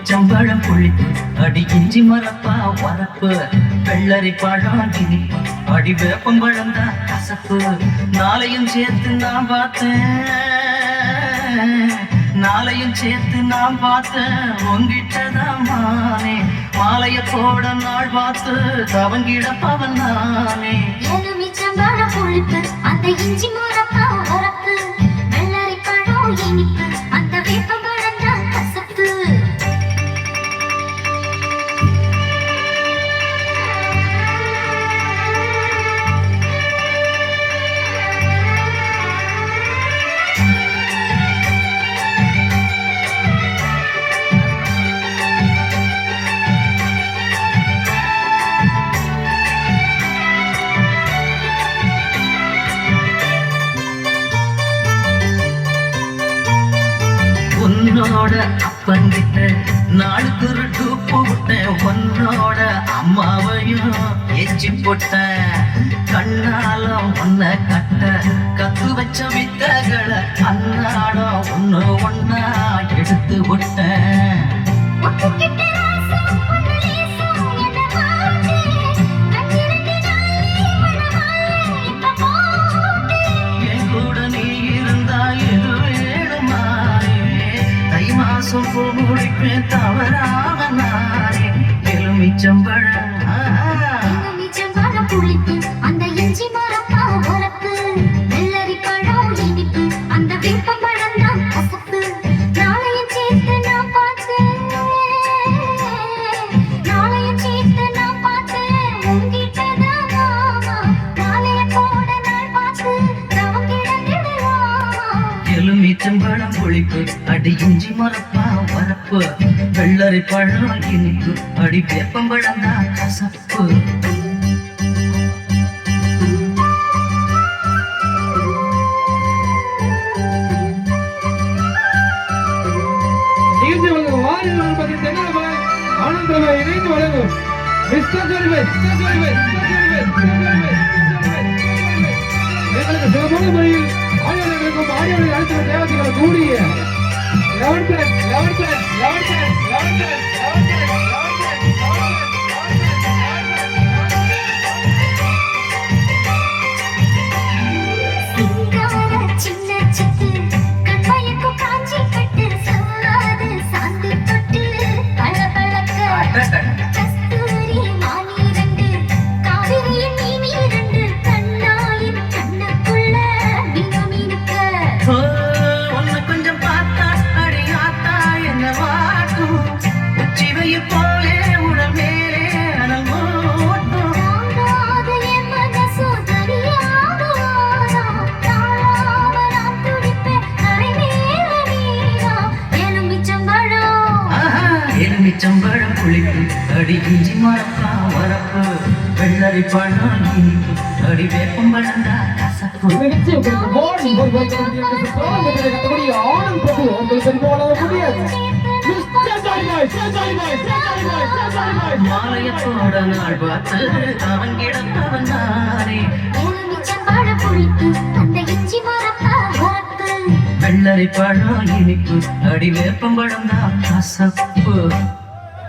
எலுமிச்சம்பழம் புளிப்பு அடி இஞ்சி மரப்பா வரப்பு. வெள்ளரி பழம் இனிப்பு அடி வேப்பம்பழம் தான் கசப்பு. நாளையும் சேர்த்து நான் பார்த்தேன். நாளையும் சேர்த்து நான் பார்த்தேன். உங்கிட்டதான் மானே. மாலைய போட நாள் பார்த்து தவங்கிட பவன் நானே. எலுமிச்சம்பழம் புளிப்பு அந்த இஞ்சி மரப்பா வரப்பு. வெள்ளரி பழம் இனிப்பு அப்பங்கிட்ட நாளுக்கு ஒரு டூப்பு உன்னோட அம்மாவையும் எச்சி போட்டேன். கண்ணால உன்னை கட்ட கத்து வச்ச வித்தகளை எலுமிச்சம்பழம் ஒழிப்பு புளிப்பு அடி இஞ்சி மரப்பா வரப்பு வெள்ளரி பழம் இனிப்பு அடி வேப்பம்பழம் கசப்பு. இணைந்து வழங்கும். மிஸ்டர் மிஸ்டர் மிஸ்டர் எங்களுக்கு சிறப்பான முறையில் ஆடியோர்களுக்கும் ஆடியோவில் அழைத்து தேவதைகளை கூடிய eleven plus eleven plus eleven plus eleven plus eleven plus அடி இஞ்சி மரப்பா வரப்பு வெள்ளரி பழம் அடி வேப்பம்பழம் தான் கசப்பு. நிகழ்ச்சி உங்களுக்கு கத்தபடி பிரபு முடியாது. மாலையத்தோட நாள் பார்த்து அவன் கிடப்பவன் வெள்ளரி பழம் இனிப்பு அடி வேப்பம்பழம் தான் கசப்பு.